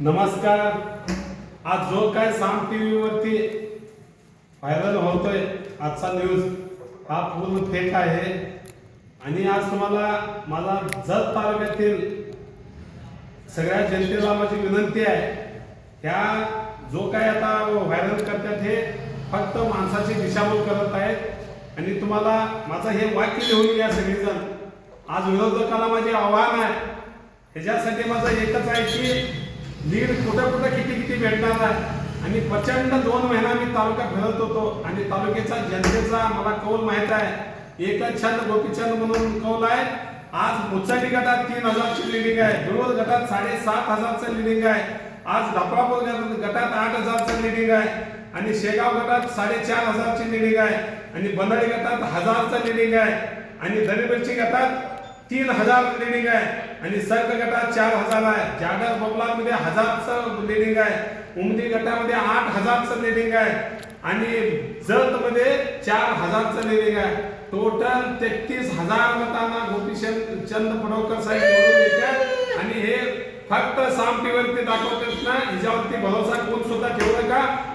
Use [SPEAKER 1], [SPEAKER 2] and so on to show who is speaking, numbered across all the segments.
[SPEAKER 1] नमस्कार. आज जो काय साम टी व्हीवरती व्हायरल होतोय आजचा न्यूज हा पूर्ण फेक आहे. आणि आज तुम्हाला माझा जत तालुक्यातील सगळ्या जनतेला माझी विनंती आहे. ह्या जो काय आता व्हायरल करतात हे फक्त माणसाची दिशाभूल करत आहेत. आणि तुम्हाला माझं हे वाक्य लिहून घ्या सगळेजण. आज विरोधकाला माझे आव्हान आहे. ह्याच्यासाठी माझं एकच आहे की लीड कुठं कुठं किती किती भेटणार? आहे आणि प्रचंड दोन महिना मी तालुका फिरत होतो. आणि तालुक्याचा जनतेचा मला कौल माहीत आहे. एकच छंद गोपीचंद म्हणून कौल आहे. आज मुचाडी गटात तीन हजारची लिडिंग आहे. बिळवत गटात साडेसात हजारचं लिडिंग आहे. आज धपरापूर गटात आठ हजारचं लिडिंग आहे. आणि शेगाव गटात साडेचार हजारची लिडिंग आहे. आणि बंदाळी गटात हजारचं लिडिंग आहे. आणि दरीबरची गटात तीन हजार लिडिंग आहे. आणि सर्क गटात चार हजार आहे. जाडर बबलामध्ये हजारचं लिडिंग आहे. उमदी गटामध्ये आठ हजारचं लिडिंग आहे. आणि जतमध्ये चार हजारचं लिडिंग आहे. टोटल तेहतीस हजार मतांना गोपीशन चंद पडोकर साहेब निवडून आणि हे फक्त सामटीवरती दाखवतात ना हिच्यावरती भरोसा कोण सुद्धा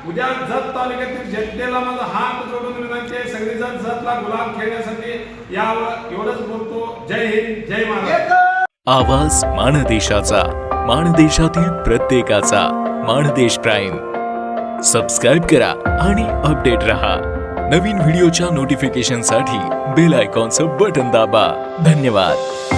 [SPEAKER 1] उद्या जत तालुक्यातील जनतेला माझा हात जोडून विनंती आहे सगळेजण जतला गुलाब खेळण्यासाठी यावर एवढंच बोलतो. जय हिंद जय महाराष्ट्र.
[SPEAKER 2] आवाज माणदेशाचा माणदेशातील प्रत्येकाचा माणदेश प्राईम. सबस्क्राईब करा आणि अपडेट रहा. नवीन व्हिडिओच्या नोटिफिकेशनसाठी बेल आयकॉनचं बटन दाबा. धन्यवाद.